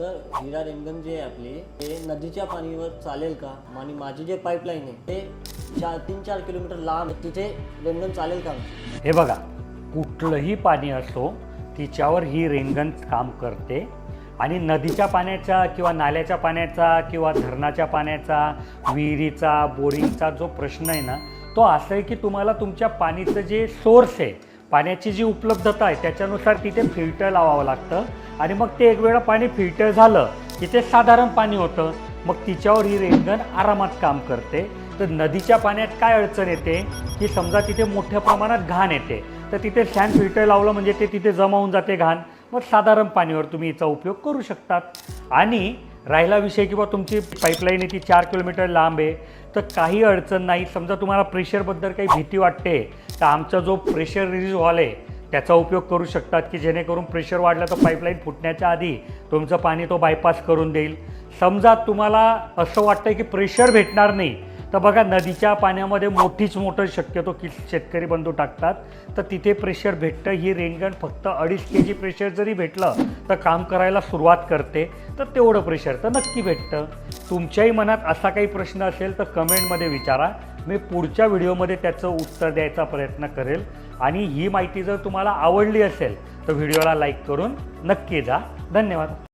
Sir हिरा रेंगण जे आहे आपली ते नदीच्या पाणीवर चालेल का? आणि माझी जे पाईपलाईन आहे ते चार तीन चार किलोमीटर लांब आहे. तिथे रेंगण चालेल का हे बघा कुठलंही पाणी असो तिच्यावर ही रेंगण काम करते. आणि नदीच्या पाण्याचा किंवा नाल्याच्या पाण्याचा किंवा धरणाच्या पाण्याचा विहिरीचा बोरिंगचा जो प्रश्न आहे ना तो असं आहे की तुम्हाला तुमच्या पाणीचं जे सोर्स आहे पाण्याची जी उपलब्धता आहे त्याच्यानुसार तिथे फिल्टर लावावं लागतं. आणि मग ते एक वेळा पाणी फिल्टर झालं की ते साधारण पाणी होतं. मग तिच्यावर ही रेंगण आरामात काम करते. तर नदीच्या पाण्यात काय अडचण येते की समजा तिथे मोठ्या प्रमाणात घाण येते. तर तिथे सॅन फिल्टर लावलं म्हणजे ते तिथे जमा होऊन जाते घाण. मग साधारण पाणीवर तुम्ही याचा उपयोग करू शकतात. आणि राहिला विषय किंवा तुमची पाईपलाईन आहे ती चार किलोमीटर लांब आहे. तर काही अडचण नाही. समजा तुम्हाला प्रेशरबद्दल काही भीती वाटते तर आमचा जो प्रेशर रिलीज हॉल आहे त्याचा उपयोग करू शकतात की जेणेकरून प्रेशर वाढलं तर पाईपलाईन फुटण्याच्या आधी तुमचं पाणी तो बायपास करून देईल. समजा तुम्हाला असं वाटतं की प्रेशर भेटणार नाही तर बघा नदीच्या पाण्यामध्ये मोठीच मोठं शक्यतो की शेतकरी बंधू टाकतात. तर तिथे प्रेशर भेटतं. ही रेंगण फक्त अडीच के जी प्रेशर जरी भेटलं तर काम करायला सुरुवात करते. तर तेवढं प्रेशर तर नक्की भेटतं. तुमच्याही मनात असा काही प्रश्न असेल तर कमेंटमध्ये विचारा. मी पुढच्या व्हिडिओमध्ये त्याचं उत्तर द्यायचा प्रयत्न करेल. आणि ही माहिती जर तुम्हाला आवडली असेल तर व्हिडिओला लाईक करून नक्की जा. धन्यवाद.